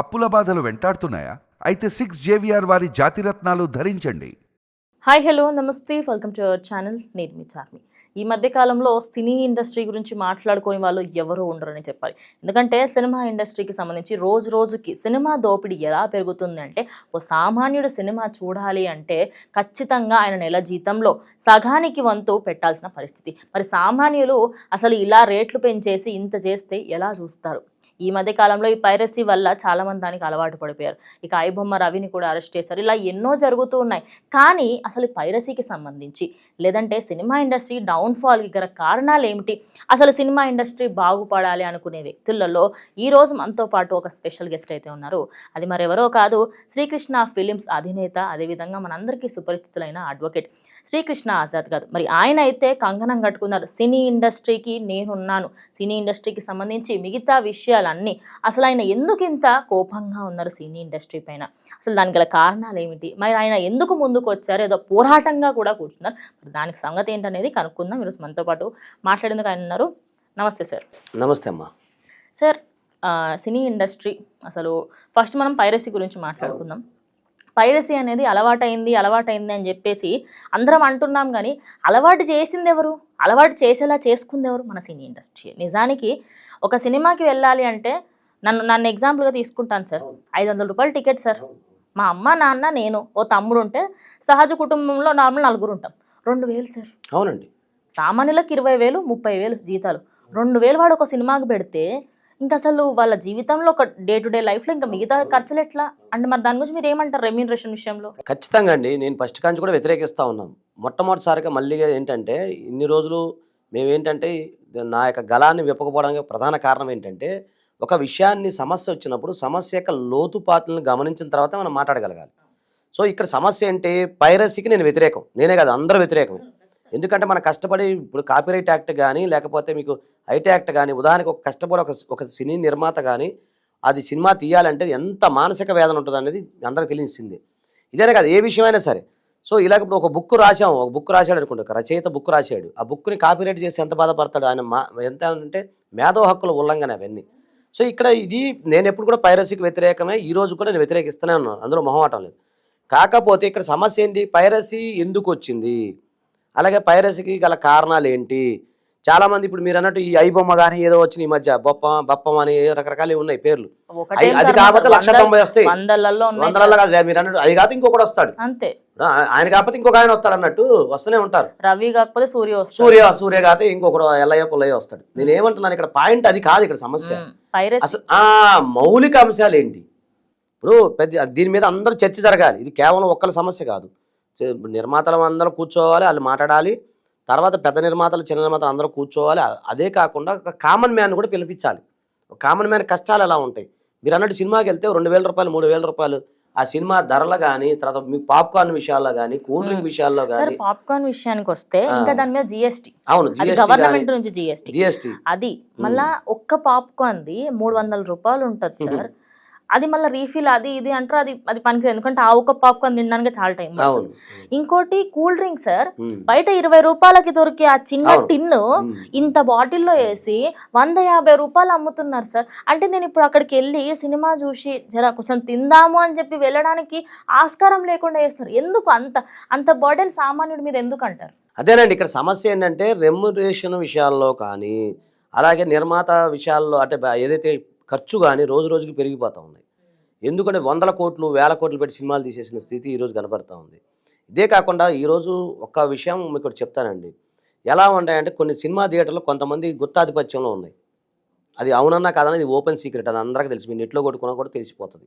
అప్పుల బాధలు వెంటాడుతున్నాయా? అయితే సిక్స్ జేవిఆర్ వారి జాతిరత్నాలు ధరించండి. హాయ్ హలో నమస్తే. Welcome to our channel. నేను మీ చార్మి. ఈ మధ్యకాలంలో సినీ ఇండస్ట్రీ గురించి మాట్లాడుకునే వాళ్ళు ఎవరు ఉండరని చెప్పాలి. ఎందుకంటే సినిమా ఇండస్ట్రీకి సంబంధించి రోజు రోజుకి సినిమా దోపిడీ ఎలా పెరుగుతుంది అంటే ఓ సామాన్యుడు సినిమా చూడాలి అంటే ఖచ్చితంగా ఆయన నెల జీతంలో సగానికి వంతు పెట్టాల్సిన పరిస్థితి. మరి సామాన్యులు అసలు ఇలా రేట్లు పెంచేసి ఇంత చేస్తే ఎలా చూస్తారు? ఈ మధ్య కాలంలో ఈ పైరసీ వల్ల చాలా మంది దానికి అలవాటు పడిపోయారు. ఇక ఐబొమ్మ రవిని కూడా అరెస్ట్ చేశారు. ఇలా ఎన్నో జరుగుతూ ఉన్నాయి. కానీ అసలు పైరసీకి సంబంధించి లేదంటే సినిమా ఇండస్ట్రీ డౌన్ఫాల్కి గల కారణాలు ఏమిటి? అసలు సినిమా ఇండస్ట్రీ బాగుపడాలి అనుకునే వ్యక్తులలో ఈ రోజు మనతో పాటు ఒక స్పెషల్ గెస్ట్ అయితే ఉన్నారు. అది మరెవరో కాదు శ్రీకృష్ణ ఫిలిమ్స్ అధినేత అదేవిధంగా మనందరికీ సుపరిచితులైన అడ్వకేట్ శ్రీకృష్ణ ఆజాద్ గారు మరి ఆయన అయితే కంకణం కట్టుకున్నారు. సినీ ఇండస్ట్రీకి నేనున్నాను. సినీ ఇండస్ట్రీకి సంబంధించి మిగతా విషయాలన్నీ అసలు ఆయన ఎందుకు ఇంత కోపంగా ఉన్నారు సినీ ఇండస్ట్రీ పైన? అసలు దానికి గల కారణాలు ఏమిటి? మరి ఆయన ఎందుకు ముందుకు వచ్చారు? ఏదో పోరాటంగా కూడా కూర్చున్నారు. మరి దానికి సంగతి ఏంటనేది కనుక్కుందాం. ఈరోజు మనతో పాటు మాట్లాడేందుకు ఆయన ఉన్నారు. నమస్తే సార్. నమస్తే అమ్మా. సార్ సినీ ఇండస్ట్రీ అసలు ఫస్ట్ మనం పైరసీ గురించి మాట్లాడుకుందాం. పైరసీ అనేది అలవాటైంది అలవాటైంది అని చెప్పేసి అందరం అంటున్నాం కానీ అలవాటు చేసింది ఎవరు? అలవాటు చేసేలా చేసుకుంది ఎవరు? మన సినీ ఇండస్ట్రీ. నిజానికి ఒక సినిమాకి వెళ్ళాలి అంటే నన్ను నన్ను ఎగ్జాంపుల్గా తీసుకుంటాను సార్. ఐదు వందల రూపాయలు టికెట్ సార్. మా అమ్మ నాన్న నేను ఓ తమ్ముడు ఉంటే సహజ కుటుంబంలో నార్మల్ నలుగురు ఉంటాం రెండు వేలు సార్. అవునండి. సామాన్యులకు ఇరవై వేలు ముప్పై వేలు జీతాలు. రెండు వేలు వాడు ఒక సినిమాకి పెడితే ఇంకా అసలు వాళ్ళ జీవితంలో ఒక డే టు డే లైఫ్లో ఇంకా మిగతా ఖర్చులు ఎట్లా? అంటే మరి దాని గురించి మీరు ఏమంటారు రెమ్యూనరేషన్ విషయంలో? ఖచ్చితంగా అండి. నేను ఫస్ట్ కాంచి కూడా వ్యతిరేకిస్తూ ఉన్నాం మొట్టమొదటిసారిగా మళ్ళీ ఏంటంటే ఇన్ని రోజులు మేమేంటంటే నా యొక్క గలాన్ని విప్పకపోవడానికి ప్రధాన కారణం ఏంటంటే ఒక విషయాన్ని సమస్య వచ్చినప్పుడు సమస్య యొక్క లోతుపాట్లను గమనించిన తర్వాత మనం మాట్లాడగలగాలి. సో ఇక్కడ సమస్య ఏంటి పైరసీకి నేను వ్యతిరేకం. నేనే కాదు అందరూ వ్యతిరేకం ఎందుకంటే మనం కష్టపడి ఇప్పుడు కాపీరైట్ యాక్ట్ కానీ లేకపోతే మీకు ఐటీ యాక్ట్ కానీ ఉదాహరణకు ఒక కష్టపడి ఒక ఒక సినీ నిర్మాత కానీ అది సినిమా తీయాలంటే ఎంత మానసిక వేదన ఉంటుంది అనేది అందరికి తెలిసింది ఇదేనే కాదు ఏ విషయమైనా సరే. సో ఇలాగ ఇప్పుడు ఒక బుక్ రాసాం ఒక బుక్ రాశాడు అనుకోండి ఒక రచయిత బుక్ రాశాడు ఆ బుక్ని కాపీరైట్ చేసి ఎంత బాధపడతాడు? ఆయన మా ఎంత అంటే మేధో హక్కుల ఉల్లంఘన అవన్నీ. సో ఇక్కడ ఇది నేను ఎప్పుడు కూడా పైరసీకి వ్యతిరేకమే ఈ రోజు కూడా నేను వ్యతిరేకిస్తూనే ఉన్నాను అందులో మొహమాటం లేదు. కాకపోతే ఇక్కడ సమస్య ఏంటి? పైరసీ ఎందుకు వచ్చింది? అలాగే పైరసీకి గల కారణాలు ఏంటి చాలా మంది ఇప్పుడు మీరు అన్నట్టు ఈ ఐబొమ్మ కానీ ఏదో వచ్చిన ఈ మధ్య బొప్ప బప్పం అని రకరకాలు ఉన్నాయి పేర్లు. అది- కాకపోతే లక్ష తొంభై వస్తాయి. వందలలో. కాదు మీరు అన్నట్టు అది కాదు ఇంకొకటి వస్తాడు. అంతే. ఆయన కాకపోతే ఇంకొక ఆయన వస్తాడు అన్నట్టు వస్తూనే ఉంటారు. రవి కాకపోతే సూర్య సూర్య సూర్య కాకపోతే ఇంకొకడు ఎల్లయ్య పుల్లయ్య వస్తాడు. నేను ఏమంటున్నాను ఇక్కడ పాయింట్ అది కాదు ఇక్కడ సమస్య. అసలు ఆ మౌలిక అంశాలు ఏంటి ఇప్పుడు పెద్ద దీని మీద అందరూ చర్చ జరగాలి. ఇది కేవలం ఒక్కరి సమస్య కాదు. నిర్మాతలు అందరూ కూర్చోవాలి వాళ్ళు మాట్లాడాలి. తర్వాత పెద్ద నిర్మాతలు చిన్న నిర్మాతలు అందరూ కూర్చోవాలి. అదే కాకుండా ఒక కామన్ మ్యాన్ కూడా పిలిపించాలి. కామన్ మ్యాన్ కష్టాలు ఎలా ఉంటాయి? మీరు అన్నట్టు సినిమాకి వెళ్తే రెండు వేల రూపాయలు మూడు వేల రూపాయలు. ఆ సినిమా ధరలు కానీ తర్వాత మీ పాప్కార్న్ విషయాల్లో కానీ కూల్ డ్రింక్ విషయాల్లో కానీ పాప్కార్న్ విషయానికి వస్తే ఇంకా దాని మీద జిఎస్టీ. అవును గవర్నమెంట్ నుంచి జిఎస్టీ. జిఎస్టీ. అది మళ్ళా ఒక్క పాప్కార్న్ ది మూడు వందల రూపాయలు ఉంటుంది సార్. అది మళ్ళీ రీఫిల్ అది ఇది అంటారు అది అది పనికిరాదు. ఎందుకంటే ఆ ఒక్క పాప్కార్న్ తినడానికి చాలా టైం ఇంకోటి కూల్ డ్రింక్ సార్. బయట ఇరవై రూపాయలకి దొరికే ఆ చిన్న ఉమ్. ఇంత బాటిల్లో వేసి వంద యాభై రూపాయలు అమ్ముతున్నారు సార్. అంటే నేను ఇప్పుడు అక్కడికి వెళ్ళి సినిమా చూసి జర కొంచెం తిందాము అని చెప్పి వెళ్ళడానికి ఆస్కారం లేకుండా చేస్తున్నారు ఎందుకు అంత అంత బర్డెన్ సామాన్యుడి మీద ఎందుకు అంటారు? అదేనండి ఇక్కడ సమస్య ఏంటంటే రెమ్యురేషన్ విషయాల్లో కానీ అలాగే నిర్మాత విషయాల్లో అంటే ఏదైతే ఖర్చు కానీ రోజు రోజుకి పెరిగిపోతూ ఉన్నాయి ఎందుకంటే వందల కోట్లు వేల కోట్లు పెట్టి సినిమాలు తీసేసిన స్థితి ఈరోజు కనపడతా ఉంది. ఇదే కాకుండా ఈరోజు ఒక్క విషయం మీకు చెప్తానండి. ఎలా ఉంటాయంటే కొన్ని సినిమా థియేటర్లు కొంతమంది గుత్తాధిపత్యంలో ఉన్నాయి. అది అవునన్నా కాదని ఓపెన్ సీక్రెట్ అది అందరికీ తెలిసి. మీ నెట్లో కొట్టుకున్నా కూడా తెలిసిపోతుంది.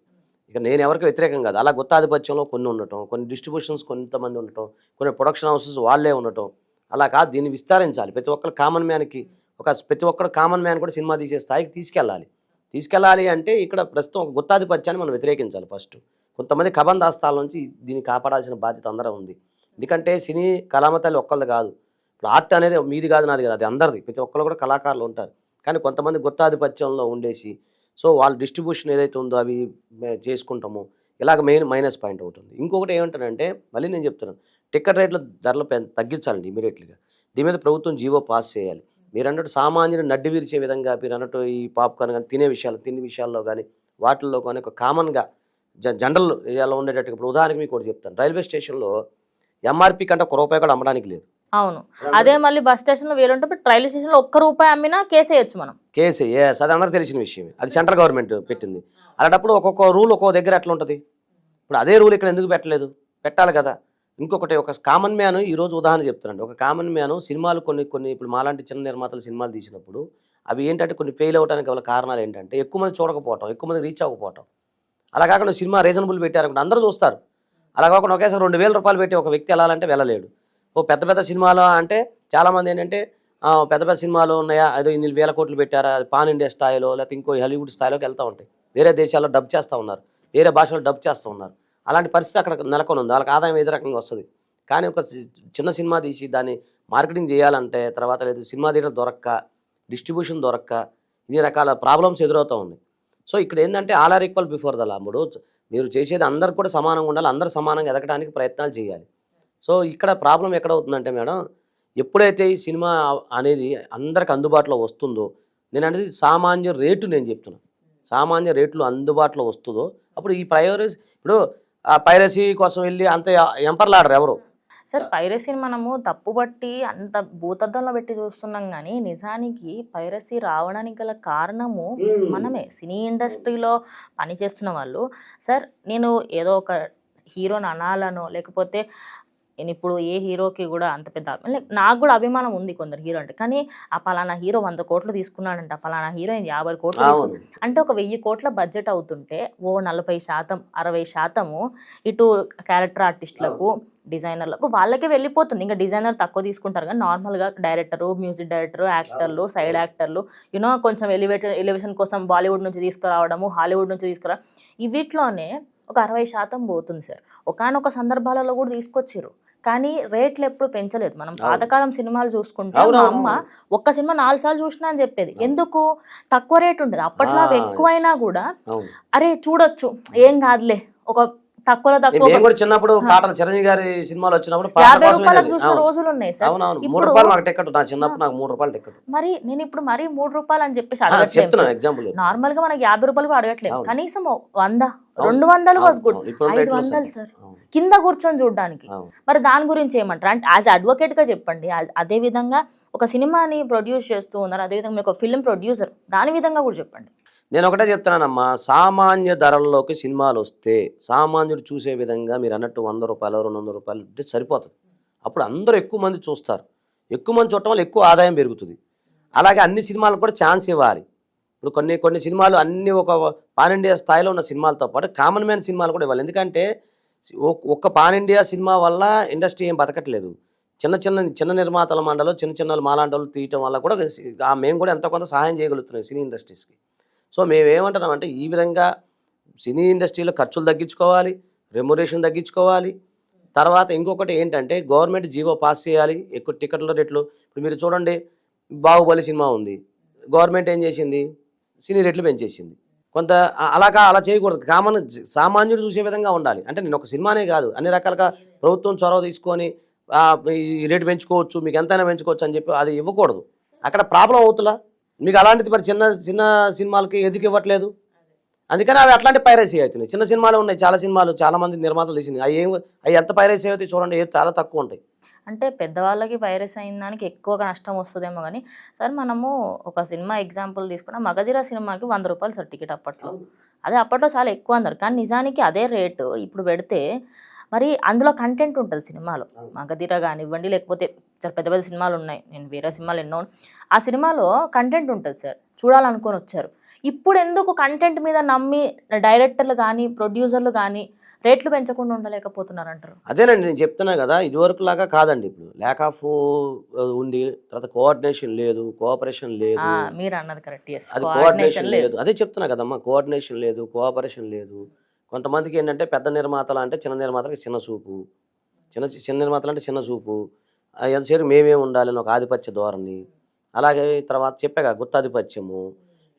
ఇక నేను ఎవరికి వ్యతిరేకం కాదు. అలా గుత్తాధిపత్యంలో కొన్ని ఉండటం కొన్ని డిస్ట్రిబ్యూషన్స్ కొంతమంది ఉండటం కొన్ని ప్రొడక్షన్ హౌసెస్ వాళ్ళే ఉండటం అలా కాదు. దీన్ని విస్తరించాలి. ప్రతి ఒక్కరు కామన్ మ్యాన్కి ఒక ప్రతి ఒక్కరు కామన్ మ్యాన్ కూడా సినిమా తీసే స్థాయికి తీసుకెళ్ళాలి. తీసుకెళ్ళాలి అంటే ఇక్కడ ప్రస్తుతం ఒక గుత్తాధిపత్యాన్ని మనం వ్యతిరేకించాలి ఫస్ట్. కొంతమంది కబందాస్తాల నుంచి దీన్ని కాపాడాల్సిన బాధ్యత అందరూ ఉంది. ఎందుకంటే సినీ కళామతల్లి ఒక్కళ్ళది కాదు. ఇప్పుడు ఆర్ట్ అనేది మీది కాదు నాది కాదు అది అందరిది. ప్రతి ఒక్కరు కూడా కళాకారులు ఉంటారు. కానీ కొంతమంది గుత్తాధిపత్యంలో ఉండేసి సో వాళ్ళ డిస్ట్రిబ్యూషన్ ఏదైతే ఉందో అవి చేసుకుంటామో ఇలాగ మెయిన్ మైనస్ పాయింట్ అవుతుంది ఇంకొకటి ఏమంటానంటే మళ్ళీ నేను చెప్తున్నాను టికెట్ రేట్ల ధరలు పెం- తగ్గించాలండి ఇమీడియట్లీగా. దీని మీద ప్రభుత్వం జీవో పాస్ చేయాలి. మీరు అన్నట్టు సామాన్యుడు నడ్డి విరిచే విధంగా మీరు అన్నట్టు ఈ పాప్కార్న్ కానీ తినే విషయాలు తిండి విషయాల్లో కానీ వాటిల్లో కానీ ఒక కామన్గా జ జనరల్ ఏరియాలో ఉండేటట్టు ఇప్పుడు ఉదాహరణకి మీకు ఒకటి చెప్తాను. రైల్వే స్టేషన్లో ఎంఆర్పి కంటే ఒక రూపాయి కూడా అమ్మడానికి లేదు. అవును. అదే మళ్ళీ బస్ స్టేషన్లో వేరుంటే ఇప్పుడు రైల్వే స్టేషన్లో ఒక్క రూపాయి అమ్మినా కేసేయచ్చు మనం. కేసు ఎస్ అది అందరికి తెలిసిన విషయం అది సెంట్రల్ గవర్నమెంట్ పెట్టింది. అలాంటప్పుడు ఒక్కొక్క రూల్ ఒక్కొక్క దగ్గర ఎట్లా ఉంటుంది? ఇప్పుడు అదే రూల్ ఇక్కడ ఎందుకు పెట్టలేదు? పెట్టాలి కదా. ఇంకొకటి ఒక కామన్ మ్యాన్ ఈరోజు ఉదాహరణ చెప్తున్నాను ఒక కామన్ మ్యాన్ సినిమాలు కొన్ని కొన్ని ఇప్పుడు మాలాంటి చిన్న నిర్మాతలు సినిమాలు తీసినప్పుడు అవి ఏంటంటే కొన్ని ఫెయిల్ అవడానికి గల కారణాలు ఏంటంటే ఎక్కువ మంది చూడకపోవటం ఎక్కువ మంది రీచ్ అవ్వకపోవటం. అలా కాకుండా సినిమా రీజనబుల్ పెట్టారనుకుంటే అందరూ చూస్తారు. అలా కాకుండా ఒకేసారి రెండు వేల రూపాయలు పెట్టి ఒక వ్యక్తి వెళ్ళాలంటే వెళ్ళలేడు. ఓ పెద్ద పెద్ద సినిమాలు అంటే చాలామంది ఏంటంటే పెద్ద పెద్ద సినిమాలు ఉన్నాయా ఏదో ఇన్ని వేల కోట్లు పెట్టారా అది పాన్ ఇండియా స్థాయిలో లేకపోతే ఇంకో హాలీవుడ్ స్థాయిలోకి వెళ్తూ ఉంటాయి. వేరే దేశాల్లో డబ్ చేస్తూ ఉన్నారు వేరే భాషలో డబ్ చేస్తూ ఉన్నారు. అలాంటి పరిస్థితి అక్కడ నెలకొని ఉంది. వాళ్ళకి ఆదాయం ఏదో రకంగా వస్తుంది. కానీ ఒక చిన్న సినిమా తీసి దాన్ని మార్కెటింగ్ చేయాలంటే తర్వాత లేదు సినిమా థియేటర్ దొరక్క డిస్ట్రిబ్యూషన్ దొరక్క ఇన్ని రకాల ప్రాబ్లమ్స్ ఎదురవుతూ ఉన్నాయి. సో ఇక్కడ ఏంటంటే all are equal before the లాంబుడు మీరు చేసేది అందరికి కూడా సమానంగా ఉండాలి అందరు సమానంగా ఎదగడానికి ప్రయత్నాలు చేయాలి. సో ఇక్కడ ప్రాబ్లం ఎక్కడ అవుతుందంటే మేడం ఎప్పుడైతే ఈ సినిమా అనేది అందరికి అందుబాటులో వస్తుందో నేను అనేది సామాన్య రేటు నేను చెప్తున్నాను సామాన్య రేట్లు అందుబాటులో వస్తుందో అప్పుడు ఈ ప్రయోరిస్ ఇప్పుడు ఆ పైరసీ కోసం వెళ్ళి అంత ఎంపర్లాడరు ఎవరు? సార్ పైరసీని మనము తప్పుబట్టి అంత భూతద్దంలో పెట్టి చూస్తున్నాం కానీ నిజానికి పైరసీ రావడానికి గల కారణము మనమే. సినీ ఇండస్ట్రీలో పనిచేస్తున్న వాళ్ళు. సార్ నేను ఏదో ఒక హీరోని అనాలనో లేకపోతే నేను ఇప్పుడు ఏ హీరోకి కూడా అంత పెద్ద like నాకు కూడా అభిమానం ఉంది కొందరు హీరో అంటే. కానీ ఆ పలానా హీరో వంద కోట్లు తీసుకున్నాడంట. పలానా హీరోయిన్ యాభై కోట్లు. అంటే ఒక వెయ్యి కోట్ల బడ్జెట్ అవుతుంటే ఓ నలభై శాతం అరవై శాతము ఇటు క్యారెక్టర్ ఆర్టిస్టులకు డిజైనర్లకు వాళ్ళకే వెళ్ళిపోతుంది. ఇంకా డిజైనర్ తక్కువ తీసుకుంటారు. కానీ నార్మల్గా డైరెక్టరు మ్యూజిక్ డైరెక్టరు యాక్టర్లు సైడ్ యాక్టర్లు యూనో కొంచెం ఎలివేటర్ ఎలివేషన్ కోసం బాలీవుడ్ నుంచి తీసుకురావడము హాలీవుడ్ నుంచి తీసుకురా ఈ వీటిలోనే ఒక అరవై శాతం పోతుంది సార్. ఒకనొక సందర్భాలలో కూడా తీసుకొచ్చారు కానీ రేట్లు ఎప్పుడు పెంచలేదు. మనం పాతకాలం సినిమాలు చూసుకుంటే మా అమ్మ ఒక్క సినిమా నాలుగు సార్లు చూసినా అని చెప్పేది. ఎందుకు? తక్కువ రేట్ ఉంటుంది అప్పట్లో ఎక్కువైనా కూడా అరే చూడొచ్చు. ఏం కాదులే. ఒక తక్కువలో తక్కువ కూడా చిన్నప్పుడు పాటలు చిరంజీవి గారి సినిమాలు వచ్చినప్పుడు యాభై. చూసిన. రోజులు ఉన్నాయి సార్. అవునవును మూడు రూపాయలు మాకు టికెట్ నా చిన్నప్పుడు నాకు మూడు రూపాయలు టికెట్. మరి నేను ఇప్పుడు మరీ మూడు రూపాయలు అని చెప్పేసి చెప్తున్నా అడగట్లేదు. ఎగ్జాంపుల్ నార్మల్గా మనకి యాభై రూపాయలు అడగట్లేదు. కనీసం వంద రెండు వందలు వాజ్ గుడ్ ఐదు వందలు. సార్. కింద కూర్చొని చూడడానికి. మరి దాని గురించి ఏమంటారు? అంటే యాజ్ అడ్వకేట్గా చెప్పండి అదే విధంగా ఒక సినిమాని ప్రొడ్యూస్ చేస్తూ ఉన్నారు. అదే విధంగా మీరు ఒక ఫిల్మ్ ప్రొడ్యూసర్. దాని విధంగా కూడా చెప్పండి. నేను ఒకటే చెప్తున్నానమ్మా సామాన్య ధరల్లోకి సినిమాలు వస్తే సామాన్యుడు చూసే విధంగా మీరు అన్నట్టు వంద రూపాయలు రెండు వందల రూపాయలు ఉంటే సరిపోతుంది. అప్పుడు అందరూ ఎక్కువ మంది చూస్తారు. ఎక్కువ మంది చూడటం వల్ల ఎక్కువ ఆదాయం పెరుగుతుంది. అలాగే అన్ని సినిమాలకు కూడా ఛాన్స్ ఇవ్వాలి. ఇప్పుడు కొన్ని కొన్ని సినిమాలు అన్ని ఒక పాన్ ఇండియా స్థాయిలో ఉన్న సినిమాలతో పాటు కామన్ మ్యాన్ సినిమాలు కూడా ఇవ్వాలి. ఎందుకంటే ఒక్క పాన్ ఇండియా సినిమా వల్ల ఇండస్ట్రీ ఏం బతకట్లేదు. చిన్న చిన్న చిన్న నిర్మాతల మండలు చిన్న చిన్న మాలాంటి వాళ్ళు తీయటం వల్ల కూడా మేము కూడా ఎంతో కొంత సహాయం చేయగలుగుతున్నాం సినీ ఇండస్ట్రీస్కి. సో మేము అంటే ఈ విధంగా సినీ ఇండస్ట్రీలో ఖర్చులు తగ్గించుకోవాలి రెమ్యురేషన్ తగ్గించుకోవాలి. తర్వాత ఇంకొకటి ఏంటంటే గవర్నమెంట్ జీవో పాస్ చేయాలి. ఎక్కువ టికెట్ల రేట్లు. ఇప్పుడు మీరు చూడండి బాహుబలి సినిమా ఉంది. గవర్నమెంట్ ఏం చేసింది? సినీ రేట్లు పెంచేసింది. కొంత అలాగా అలా చేయకూడదు. కామన్ సామాన్యుడు చూసే విధంగా ఉండాలి. అంటే నేను ఒక సినిమానే కాదు. అన్ని రకాలుగా ప్రభుత్వం చొరవ తీసుకొని ఈ రేటు పెంచుకోవచ్చు మీకు ఎంతైనా పెంచుకోవచ్చు అని చెప్పి అది ఇవ్వకూడదు. అక్కడ ప్రాబ్లం అవుతులా మీకు అలాంటిది మరి చిన్న చిన్న సినిమాలకి ఎందుకు ఇవ్వట్లేదు? అందుకని అవి అట్లాంటి పైరసీ అవుతున్నాయి. చిన్న సినిమాలు ఉన్నాయి చాలా సినిమాలు చాలా మంది నిర్మాతలు తీసింది. అవి ఏం అవి ఎంత పైరసీ అవుతాయి చూడండి చాలా తక్కువ ఉంటాయి. అంటే పెద్దవాళ్ళకి వైరస్ అయిన దానికి ఎక్కువగా నష్టం వస్తుందేమో కానీ సార్ మనము ఒక సినిమా ఎగ్జాంపుల్ తీసుకున్న మగధీర సినిమాకి వంద రూపాయలు సార్ టికెట్ అప్పట్లో. అదే అప్పట్లో చాలా ఎక్కువ అన్నారు. కానీ నిజానికి అదే రేటు ఇప్పుడు పెడితే మరి అందులో కంటెంట్ ఉంటుంది సినిమాలో. మగధీర కానివ్వండి లేకపోతే చాలా పెద్ద పెద్ద సినిమాలు ఉన్నాయి. నేను వేరే సినిమాలు ఎన్నో ఆ సినిమాలో కంటెంట్ ఉంటుంది సార్. చూడాలనుకొని వచ్చారు. ఇప్పుడు ఎందుకు కంటెంట్ మీద నమ్మి డైరెక్టర్లు కానీ ప్రొడ్యూసర్లు కానీ రేట్లు పెంచకుండా ఉండలేకపోతున్నారు అంటారు అదేనండి నేను చెప్తున్నా కదా ఇదివరకు లాగా కాదండి ఇప్పుడు. ల్యాక్ ఆఫ్ ఉంది. తర్వాత కోఆర్డినేషన్ లేదు కోఆపరేషన్ లేదు. మీరు అన్నది కరెక్ట్ అది కోఆర్డినేషన్ లేదు. అదే చెప్తున్నా కదమ్మా కోఆర్డినేషన్ లేదు కోఆపరేషన్ లేదు. కొంతమందికి ఏంటంటే పెద్ద నిర్మాతలు అంటే చిన్న నిర్మాతలకు చిన్న చూపు చిన్న చిన్న నిర్మాతలు అంటే చిన్న చూపు ఎంతసేపు మేమే ఉండాలని ఒక ఆధిపత్య ధోరణి. అలాగే తర్వాత చెప్పాక గుత్తాధిపత్యము.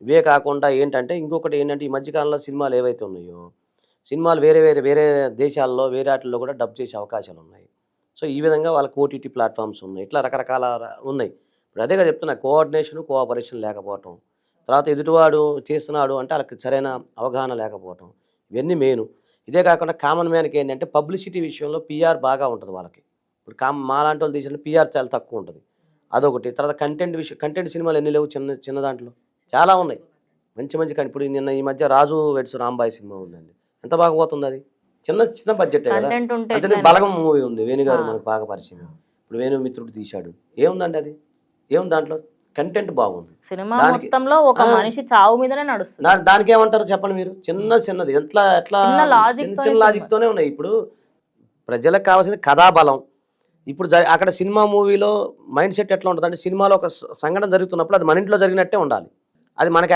ఇవే కాకుండా ఏంటంటే ఇంకొకటి ఏంటంటే ఈ మధ్యకాలంలో సినిమాలు ఏవైతే ఉన్నాయో సినిమాలు వేరే వేరే వేరే దేశాల్లో వేరే వాటిల్లో కూడా డబ్ చేసే అవకాశాలు ఉన్నాయి. సో ఈ విధంగా వాళ్ళకి ఓటీటీ ప్లాట్ఫామ్స్ ఉన్నాయి. ఇట్లా రకరకాల ఉన్నాయి. ఇప్పుడు అదేగా చెప్తున్నా కోఆర్డినేషన్ కోఆపరేషన్ లేకపోవటం. తర్వాత ఎదుటివాడు చేస్తున్నాడు అంటే వాళ్ళకి సరైన అవగాహన లేకపోవటం. ఇవన్నీ మెయిన్ ఇదే కాకుండా కామన్ మ్యాన్కి ఏంటంటే పబ్లిసిటీ విషయంలో పిఆర్ బాగా ఉంటుంది వాళ్ళకి. ఇప్పుడు కామ్ మా లాంటి వాళ్ళు తీసిన పిఆర్ చాలా తక్కువ ఉంటుంది. అదొకటి. తర్వాత కంటెంట్ విషయం కంటెంట్ సినిమాలు ఎన్ని లేవు చిన్న చిన్న దాంట్లో? చాలా ఉన్నాయి. మంచి మంచి కానీ ఇప్పుడు నిన్న ఈ మధ్య రాజు వెడ్స్ రాంబాయి సినిమా ఉందండి. ఎంత బాగా పోతుంది అది? చిన్న చిన్న బడ్జెట్ కదా? అంటే బలగం మూవీ ఉంది. వేణుగారు. మనకు బాగా పరిచయం. ఇప్పుడు వేణు మిత్రుడు తీశాడు. ఏముందండి అది? ఏముంది దాంట్లో? కంటెంట్ బాగుంది. సినిమా మొత్తంలో ఒక. మనిషి చావు మీదనే నడుస్తుంది. దానికి ఏమంటారు చెప్పండి మీరు? చిన్న చిన్నది. ఎట్లా ఎట్లా చిన్న. లాజిక్ తోనే ఉన్నాయి. ఇప్పుడు ప్రజలకు కావాల్సింది కథాబలం. ఇప్పుడు అక్కడ సినిమా మూవీలో మైండ్ సెట్ ఎట్లా ఉంటుంది అంటే సినిమాలో ఒక సంఘటన జరుగుతున్నప్పుడు అది మన ఇంట్లో జరిగినట్టే ఉండాలి. అది మనకి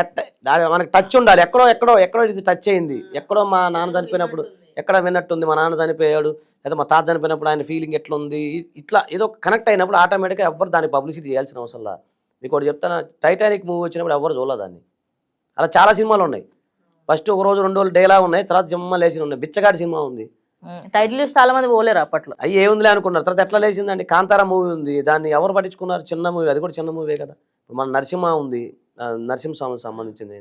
మనకి టచ్ ఉండాలి. ఎక్కడో ఎక్కడో ఎక్కడో ఇది టచ్ అయింది. ఎక్కడో మా నాన్న చనిపోయినప్పుడు ఎక్కడ విన్నట్టుంది? మా నాన్న చనిపోయాడు. లేదా మా తాత చనిపోయినప్పుడు ఆయన ఫీలింగ్ ఎట్లుంది? ఇ- ఇట్లా ఏదో కనెక్ట్ అయినప్పుడు ఆటోమేటిక్గా ఎవరు దాన్ని పబ్లిసిటీ చేయాల్సిన అవసరం లేదు మీకు ఒకటి చెప్తాను? టైటానిక్ మూవీ వచ్చినప్పుడు ఎవరు చూడలేదు దాన్ని. అలా చాలా సినిమాలు ఉన్నాయి. ఫస్ట్ ఒక రోజు రెండు రోజులు డేలా ఉన్నాయి. తర్వాత జమ్మ లేచిన ఉన్నాయి. బిచ్చగాడి సినిమా ఉంది. టైటిల్ చాలా మంది పోలేరు అప్పట్లో. అవి ఏముందిలే అనుకున్నారు. తర్వాత ఎట్లా లేచిందండి? కాంతారా మూవీ ఉంది. దాన్ని ఎవరు పట్టించుకున్నారు? చిన్న మూవీ. అది కూడా చిన్న మూవీ కదా. మన నరసింహ ఉంది. నరసింహస్వామికి సంబంధించింది.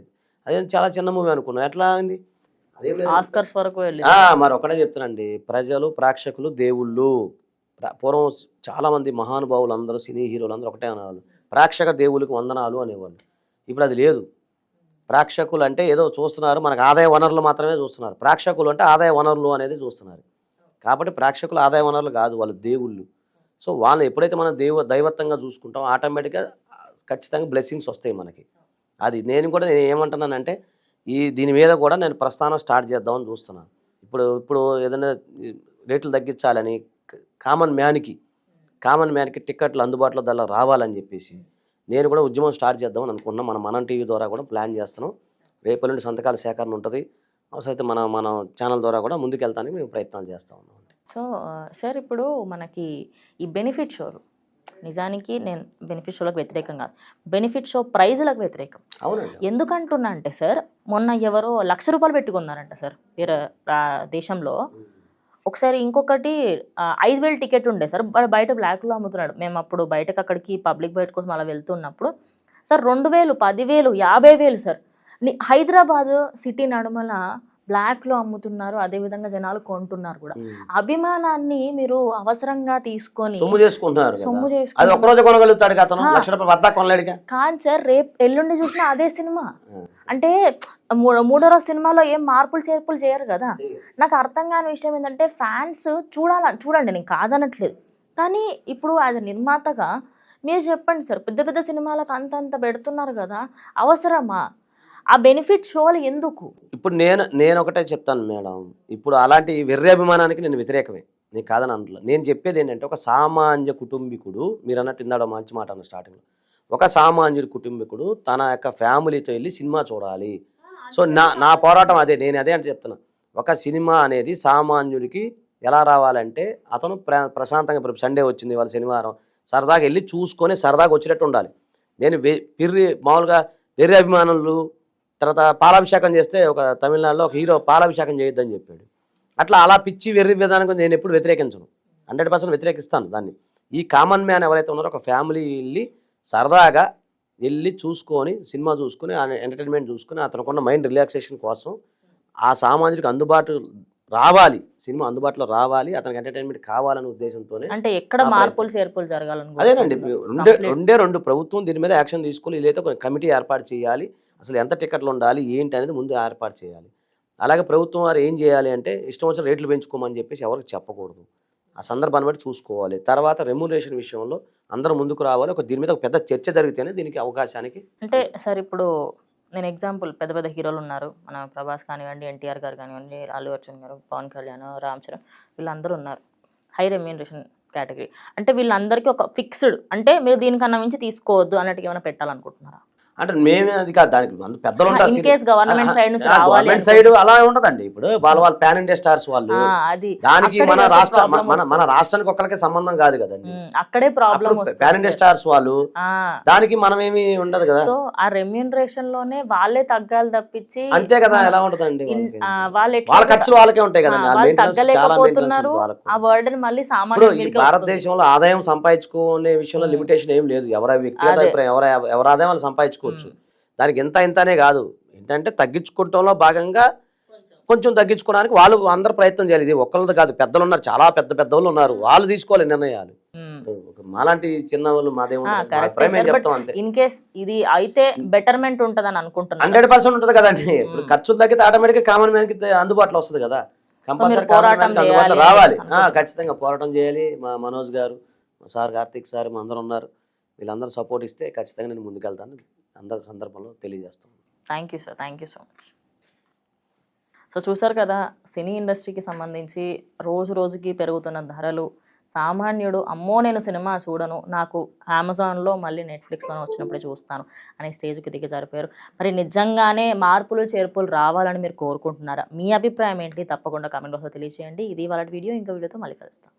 అది చాలా చిన్న మూవీ అనుకున్నారు ఎట్లా అయింది. ఆస్కర్స్ వరకు మరి ఒకటే చెప్తానండి ప్రజలు ప్రేక్షకులు దేవుళ్ళు. పూర్వం చాలామంది మహానుభావులు అందరూ సినీ హీరోలు అందరూ ఒకటే అనేవాళ్ళు. ప్రేక్షక దేవులకు వందనాలు అనేవాళ్ళు. ఇప్పుడు అది లేదు. ప్రేక్షకులు అంటే ఏదో చూస్తున్నారు మనకు ఆదాయ వనరులు మాత్రమే చూస్తున్నారు. ప్రేక్షకులు అంటే ఆదాయ వనరులు అనేది చూస్తున్నారు. కాబట్టి ప్రేక్షకులు ఆదాయ వనరులు కాదు వాళ్ళు దేవుళ్ళు. సో వాళ్ళు ఎప్పుడైతే మనం దేవ దైవత్వంగా చూసుకుంటాం ఆటోమేటిక్గా ఖచ్చితంగా బ్లెస్సింగ్స్ వస్తాయి మనకి. అది నేను కూడా నేను ఏమంటున్నానంటే ఈ దీని మీద కూడా నేను ప్రస్థానం స్టార్ట్ చేద్దామని చూస్తున్నాను. ఇప్పుడు ఇప్పుడు ఏదైనా రేట్లు తగ్గించాలని కామన్ మ్యాన్కి కామన్ మ్యాన్కి టికెట్లు అందుబాటులో దానిలో రావాలని చెప్పేసి నేను కూడా ఉద్యమం స్టార్ట్ చేద్దామని అనుకున్నా మన మనం టీవీ ద్వారా కూడా ప్లాన్ చేస్తున్నాం. రేపటి నుండి సంతకాల సేకరణ ఉంటుంది. అవసరమైతే మన మన ఛానల్ ద్వారా కూడా ముందుకెళ్తానికి మేము ప్రయత్నాలు చేస్తూ ఉన్నాం. సో సార్ ఇప్పుడు మనకి ఈ బెనిఫిట్ షోలు నిజానికి నేను బెనిఫిట్ షోలకు వ్యతిరేకం కాదు. బెనిఫిట్ షో ప్రైజులకు వ్యతిరేకం. అవునండి. ఎందుకంటున్నా అంటే సార్ మొన్న ఎవరో లక్ష రూపాయలు పెట్టుకున్నారంట సార్ వేరే దేశంలో. ఒకసారి ఇంకొకటి ఐదు వేలు టికెట్ ఉండే సార్. బయట బ్లాక్లో అమ్ముతున్నాడు. మేము అప్పుడు బయటకు అక్కడికి పబ్లిక్ బయట కోసం అలా వెళ్తున్నప్పుడు సార్ రెండు వేలు పదివేలు యాభై వేలు సార్. హైదరాబాద్ సిటీ నడుమల బ్లాక్లో అమ్ముతున్నారు. అదేవిధంగా జనాలు కొంటున్నారు కూడా. అభిమానాన్ని మీరు అవసరంగా తీసుకొని సొమ్ము చేసుకుంటున్నారు. సొమ్ము అది ఒక్కరోజు కొనగలుగుతాడు కాదు సార్ రేపు ఎల్లుండి చూసినా అదే సినిమా. అంటే మూడో రోజు సినిమాలో ఏం మార్పులు చేర్పులు చేయరు కదా. నాకు అర్థం కాని విషయం ఏంటంటే ఫ్యాన్స్ చూడాల చూడండి నేను కాదనట్లేదు. కానీ ఇప్పుడు యాజ్ నిర్మాతగా మీరు చెప్పండి సార్ పెద్ద పెద్ద సినిమాలకు అంత అంత పెడుతున్నారు కదా అవసరమా? ఆ బెనిఫిట్ షోలు ఎందుకు? ఇప్పుడు నేను నేను ఒకటే చెప్తాను మేడం. ఇప్పుడు అలాంటి వెర్రి అభిమానానికి నేను వ్యతిరేకమే. నేను కాదని అనట్లేదు. నేను చెప్పేది ఏంటంటే ఒక సామాన్య కుటుంబీకుడు మీరు అన్నట్టు ఇందాడ మంచి మాట అన్న స్టార్టింగ్లో ఒక సామాన్యుడి కుటుంబీకుడు తన యొక్క ఫ్యామిలీతో వెళ్ళి సినిమా చూడాలి. సో నా నా పోరాటం అదే నేను అదే అంటే చెప్తున్నా. ఒక సినిమా అనేది సామాన్యుడికి ఎలా రావాలంటే అతను ప్ర ప్రశాంతంగా ఇప్పుడు సండే వచ్చింది వాళ్ళ శనివారం సరదాగా వెళ్ళి చూసుకొని సరదాగా వచ్చేటట్టు ఉండాలి. నేను వె పిర్రి మామూలుగా వెర్రి అభిమానులు తర్వాత పాలాభిషేకం చేస్తే ఒక తమిళనాడులో ఒక హీరో పాలాభిషేకం చేయొద్దని చెప్పాడు. అట్లా అలా పిచ్చి వెర్రి విధానం నేను ఎప్పుడు వ్యతిరేకించను. హండ్రెడ్ పర్సెంట్ వ్యతిరేకిస్తాను దాన్ని. ఈ కామన్ మ్యాన్ ఎవరైతే ఉన్నారో ఒక ఫ్యామిలీ వెళ్ళి సరదాగా వెళ్ళి చూసుకొని సినిమా చూసుకొని ఎంటర్టైన్మెంట్ చూసుకొని అతనుకున్న మైండ్ రిలాక్సేషన్ కోసం ఆ సామాన్యుడికి అందుబాటు రావాలి. సినిమా అందుబాటులో రావాలి. అతనికి ఎంటర్టైన్మెంట్ కావాలనే ఉద్దేశంతోనే అంటే ఎక్కడ మార్పులు చేర్పులు జరగాలని అదేనండి? రెండే. రెండే రెండు ప్రభుత్వం దీని మీద యాక్షన్ తీసుకుని లేదా ఒక కమిటీ ఏర్పాటు చేయాలి. అసలు ఎంత టికెట్లు ఉండాలి ఏంటి అనేది ముందు ఏర్పాటు చేయాలి. అలాగే ప్రభుత్వం వారు ఏం చేయాలి అంటే ఇష్టం వచ్చిన రేట్లు పెంచుకోమని చెప్పేసి ఎవరికి చెప్పకూడదు. ఆ సందర్భాన్ని బట్టి చూసుకోవాలి. తర్వాత రెమ్యునరేషన్ విషయంలో అందరూ ముందుకు రావాలి. ఒక దీని మీద ఒక పెద్ద చర్చ జరిగితేనే దీనికి అవకాశానికి అంటే సార్ ఇప్పుడు నేను ఎగ్జాంపుల్ పెద్ద పెద్ద హీరోలు ఉన్నారు. మన ప్రభాస్ కానివ్వండి ఎన్టీఆర్ గారు కానివ్వండి అల్లు అర్జున్ గారు పవన్ కళ్యాణ్ రామ్ చరణ్ వీళ్ళందరూ ఉన్నారు. హై రెమ్యూనరేషన్ కేటగిరీ అంటే వీళ్ళందరికీ ఒక ఫిక్స్డ్ అంటే మీరు దీనికన్నా మించి తీసుకోవద్దు అన్నట్టు ఏమైనా పెట్టాలనుకుంటున్నారా? అంటే మేమే అది కాదు దానికి అంత పెద్దలు ఉంటారు గవర్నమెంట్ సైడ్ అలా ఉండదండి. ఇప్పుడు వాళ్ళ వాళ్ళ పాన్ ఇండియా స్టార్స్ వాళ్ళు దానికి మన రాష్ట్ర మన మన రాష్ట్రానికి ఒక్కరికే సంబంధం కాదు కదండి. అక్కడే ప్రాబ్లం పాన్ ఇండియా స్టార్స్ వాళ్ళు దానికి మనం ఏమి ఉండదు కదా. సో ఆ రెమ్యూనరేషన్లోనే వాళ్ళే తగ్గాలి తప్పించి అంతే కదా ఎలా ఉంటదండి వాళ్ళు ఖర్చులు వాళ్ళకే ఉంటాయి కదండి. తగ్గలేకపోతున్నారు. ఆ మళ్ళీ. భారతదేశంలో ఆదాయం సంపాదించుకునే విషయంలో. లిమిటేషన్ ఏం లేదు. ఎవరి వ్యక్తిగత ఎవరి ఎవరి ఆదాయం వాళ్ళు సంపాదించుకోవచ్చు దానికి ఎంత ఇంతనే కాదు. ఏంటంటే తగ్గించుకోవటంలో భాగంగా కొంచెం. తగ్గించుకోవడానికి వాళ్ళు అందరు ప్రయత్నం చేయాలి. ఇది ఒక్కళ్ళది కాదు. పెద్దలు ఉన్నారు. చాలా పెద్ద పెద్ద వాళ్ళు ఉన్నారు వాళ్ళు తీసుకోవాలి నిర్ణయాలు. మాలాంటి చిన్న వాళ్ళు మాదే ఆ, correct. అభిప్రాయం sir, but చెప్తాం అంతే. ఇన్ కేస్ ఇది అయితే బెటర్మెంట్ ఉంటదని అనుకుంటున్నాను. హండ్రెడ్ పర్సెంట్ ఉంటుంది కదండి. ఇప్పుడు ఖర్చులు తగ్గితే ఆటోమేటిక్ కామన్ మ్యాన్కి అందుబాటులో వస్తుంది కదా. కంపల్సరీ కామన్ మ్యాన్ అందుబాటులో రావాలి. ఖచ్చితంగా పోరాటం చేయాలి. మా మనోజ్ గారు మా సార్ కార్తీక్ సార్ మా అందరూ ఉన్నారు. వీళ్ళందరూ సపోర్ట్ ఇస్తే ఖచ్చితంగా నేను ముందుకెళ్తాను. అందరి సందర్భంలో తెలియజేస్తాం thank you sir thank you so much so చూసారు కదా సినీ ఇండస్ట్రీకి సంబంధించి రోజు రోజుకి పెరుగుతున్న ధరలు. సామాన్యుడు అమ్మో నేను సినిమా చూడను. నాకు అమెజాన్లో మళ్ళీ నెట్ఫ్లిక్స్లో వచ్చినప్పుడు చూస్తాను అనే స్టేజ్కి దిగజారిపోయారు మరి నిజంగానే మార్పులు చేర్పులు రావాలని మీరు కోరుకుంటున్నారా? మీ అభిప్రాయం ఏంటి? తప్పకుండా కామెంట్ బాక్స్లో తెలియజేయండి. ఇది వాళ్ళ వీడియో. ఇంకా వీడియోతో మళ్ళీ కలుస్తాను